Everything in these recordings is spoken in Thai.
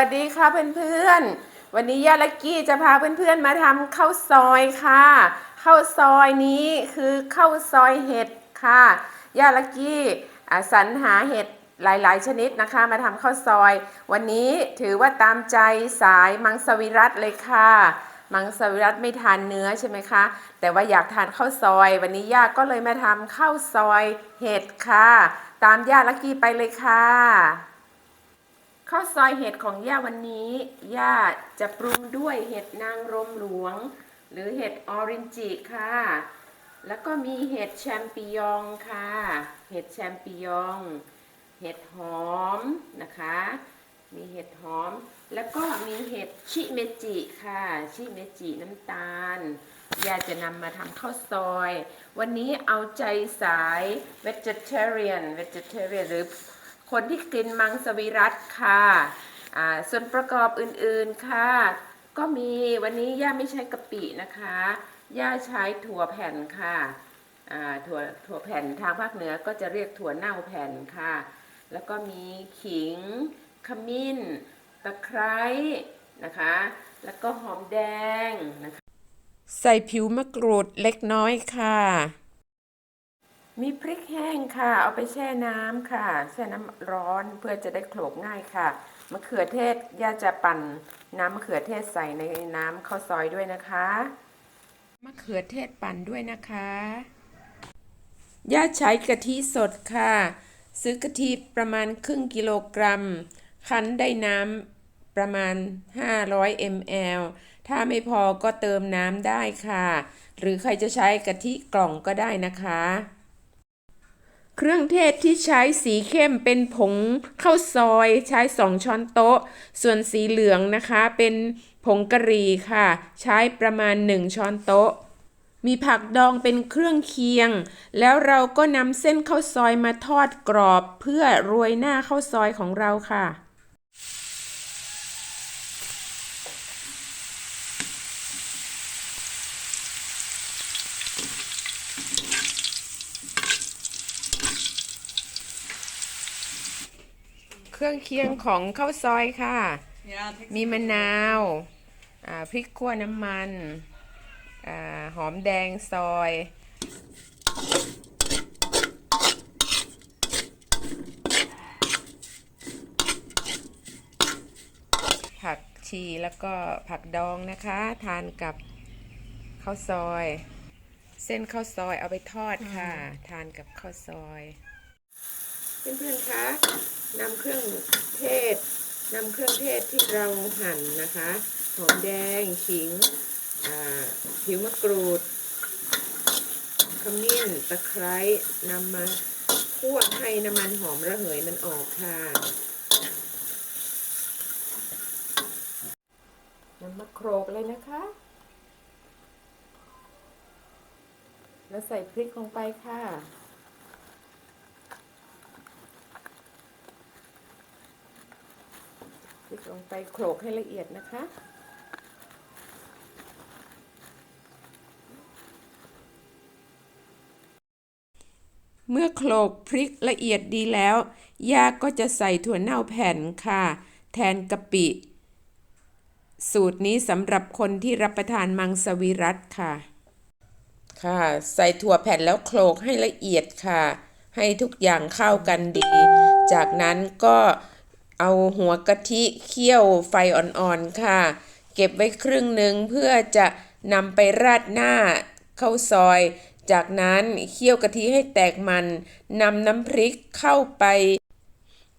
วัสดีค่ะเพื่อนๆ วันนี้ย่าลักกี้จะพาเพื่อนๆมาทำข้าวซอยค่ะข้าวซอยนี้คือข้าวซอยเห็ดค่ะย่าลักกี้สรรหาเห็ดหลายๆ ชนิดนะคะ มาทำข้าวซอย วันนี้ถือว่าตามใจสายมังสวิรัตเลยค่ะ มังสวิรัตไม่ทานเนื้อใช่ไหมคะ แต่ว่าอยากทานข้าวซอย วันนี้ย่าก็เลยมาทำข้าวซอยเห็ดค่ะ ตามย่าลักกี้ไปเลยค่ะ ข้าวซอยเห็ดของย่าวันนี้ย่าจะปรุงด้วยเห็ดนางรมหลวง หรือเห็ดออรินจิค่ะ แล้วก็มีเห็ดแชมปิญองค่ะ เห็ดแชมปิญอง เห็ดหอมนะคะ มีเห็ดหอม แล้วก็มีเห็ดชิเมจิค่ะ ชิเมจิน้ำตาลย่าจะนำมาทำข้าวซอย วันนี้เอาใจสาย vegetarian vegetarian หรือ คนที่กินมังสวิรัตค่ะส่วนประกอบอื่นๆค่ะ ก็มีวันนี้ย่าไม่ใช้กะปินะคะ ย่าใช้ถั่วแผ่นค่ะถั่วถั่วแผ่นทางภาคเหนือก็จะเรียกถั่วเน่าแผ่นค่ะ แล้วก็มีขิง ขมิ้น ตะไคร้นะคะ แล้วก็หอมแดงนะคะ ใส่ผิวมะกรูดเล็กน้อยค่ะ มีพริกแห้งค่ะ เอาไปแช่น้ำค่ะ แช่น้ำร้อนเพื่อจะได้โขลกง่ายค่ะมะเขือเทศย่าจะปั่นน้ำมะเขือเทศใส่ในน้ำข้าวซอยด้วยนะคะมะเขือเทศปั่นด้วยนะคะย่าใช้กะทิสดค่ะ ซื้อกะทิประมาณครึ่งกิโลกรัม คั้นได้น้ำประมาณ 500 ml ถ้าไม่พอก็เติมน้ำได้ค่ะ หรือใครจะใช้กะทิกล่องก็ได้นะคะ เครื่องเทศที่ใช้สีเข้มเป็นผงข้าวซอยใช้สองช้อนโต๊ะ ส่วนสีเหลืองนะคะเป็นผงกะหรี่ค่ะ ใช้ประมาณ 1 ช้อนโต๊ะ มีผักดองเป็นเครื่องเคียง แล้วเราก็นำเส้นข้าวซอยมาทอดกรอบ เพื่อโรยหน้าข้าวซอยของเราค่ะ เครื่องเคียงของข้าวซอยค่ะ มีมะนาวอ่าพริกขั่วน้ำมันอาหอมแดงซอย ผักชีแล้วก็ผักดองนะคะ ทานกับข้าวซอย เส้นข้าวซอยเอาไปทอดค่ะ ทานกับข้าวซอย เพื่อนๆคะนำเครื่องเทศนำเครื่องเทศที่เราหั่นนะคะหอมแดงขิงผิวมะกรูดขมิ้นตะไคร้นำมาคั่วให้น้ำมันหอมระเหยมันออกค่ะนำมาโขลกเลยนะคะ แล้วใส่พริกลงไปค่ะ พริกลงไปโขลกให้ละเอียดนะคะ เมื่อโขลกพริกละเอียดดีแล้ว ย่าก็จะใส่ถั่วเน่าแผ่นค่ะ แทนกะปิ สูตรนี้สำหรับคนที่รับประทานมังสวิรัตค่ะ ค่ะ ใส่ถั่วแผ่นแล้วโขลกให้ละเอียดค่ะ ให้ทุกอย่างเข้ากันดี จากนั้นก็ เอาหัวกะทิเคี่ยวไฟอ่อนๆค่ะ เก็บไว้ครึ่งหนึ่งเพื่อจะนำไปราดหน้าข้าวซอย จากนั้นเคี่ยวกะทิให้แตกมันนำน้ำพริกเข้าไป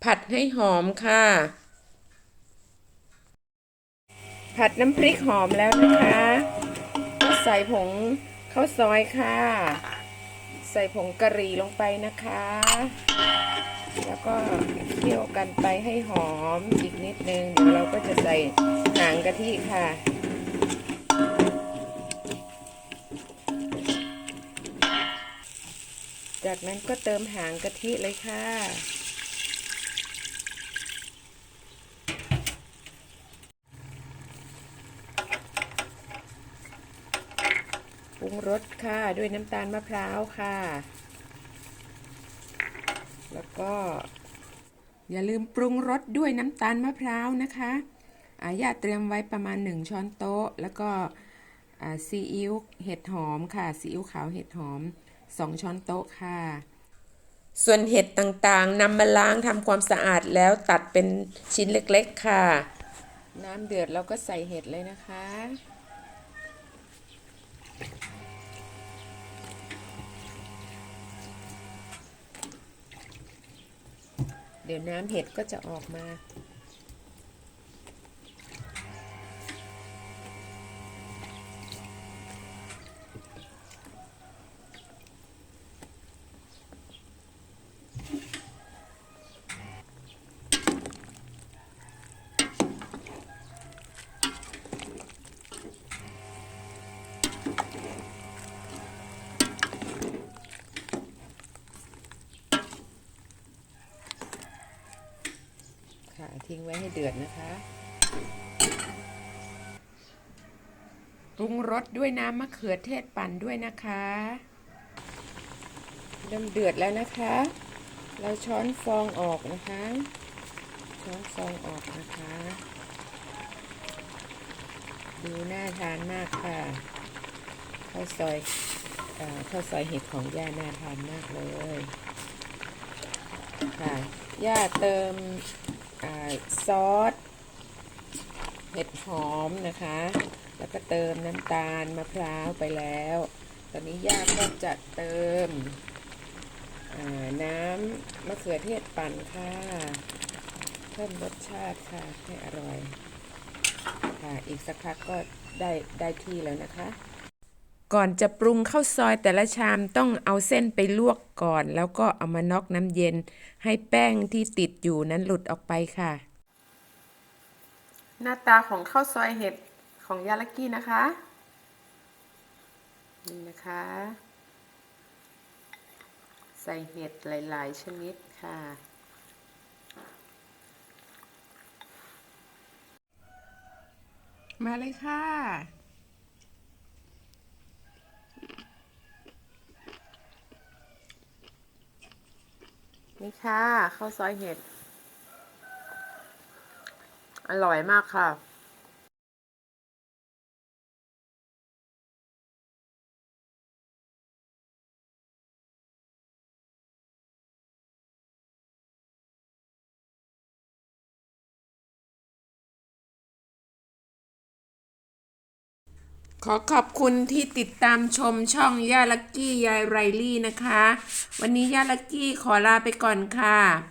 ผัดให้หอมค่ะ ผัดน้ำพริกหอมแล้วนะคะก็ใส่ผงข้าวซอยค่ะ ใส่ผงกะหรี่ลงไปนะคะ แล้วก็เคี่ยวกันไปให้หอมอีกนิดนึงเดี๋ยวเราก็จะใส่หางกะทิค่ะ จากนั้นก็เติมหางกะทิเลยค่ะปรุงรสค่ะด้วยน้ำตาลมะพร้าวค่ะ แล้วก็ อย่าลืมปรุงรสด้วยน้ำตาลมะพร้าวนะคะอาย่าเตรียมไว้ประมาณ 1 ช้อนโต๊ะ แล้วก็ซีอิ๊วเห็ดหอมค่ะซีอิ๊วขาวเห็ดหอม 2 ช้อนโต๊ะค่ะ ส่วนเห็ดต่างๆนำมาล้างทำความสะอาดแล้วตัดเป็นชิ้นเล็กๆค่ะ น้ำเดือดเราก็ใส่เห็ดเลยนะคะ ดี๋ยวน้ำเห็ดก็จะออกมา ค่ะ ทิ้งไว้ให้เดือดนะคะปรุงรสด้วยน้ำมะเขือเทศปั่นด้วยนะคะ เริ่มเดือดแล้วนะคะ เราช้อนฟองออกนะคะ ช้อนฟองออกนะคะ ดูน่าทานมากค่ะข้าวซอยอข้าวซอยเห็ดของย่าน่าทานมากเลย ค่ะ ย่าเติม ซอสเห็ดหอมนะคะ แล้วก็เติมน้ำตาลมะพร้าวไปแล้ว ตอนนี้ย่าก็จะเติมน้ำมะเขือเทศปั่นค่ะ เพิ่มรสชาติค่ะให้อร่อย ค่ะ อีกสักพักก็ได้ได้ที่แล้วนะคะ ก่อนจะปรุงข้าวซอยแต่ละชามต้องเอาเส้นไปลวกก่อน แล้วก็เอามาน็อกน้ำเย็น ให้แป้งที่ติดอยู่นั้นหลุดออกไปค่ะ หน้าตาของข้าวซอยเห็ดของยาลักกี้นะคะ นี่นะคะ ใส่เห็ดหลาย ๆ ชนิดค่ะ มาเลยค่ะนี่ค่ะข้าวซอยเห็ด อร่อยมากค่ะขอขอบคุณที่ติดตามชมช่องย่าลักกี้ยายไรลี่นะคะ วันนี้ย่าลักกี้ขอลาไปก่อนค่ะ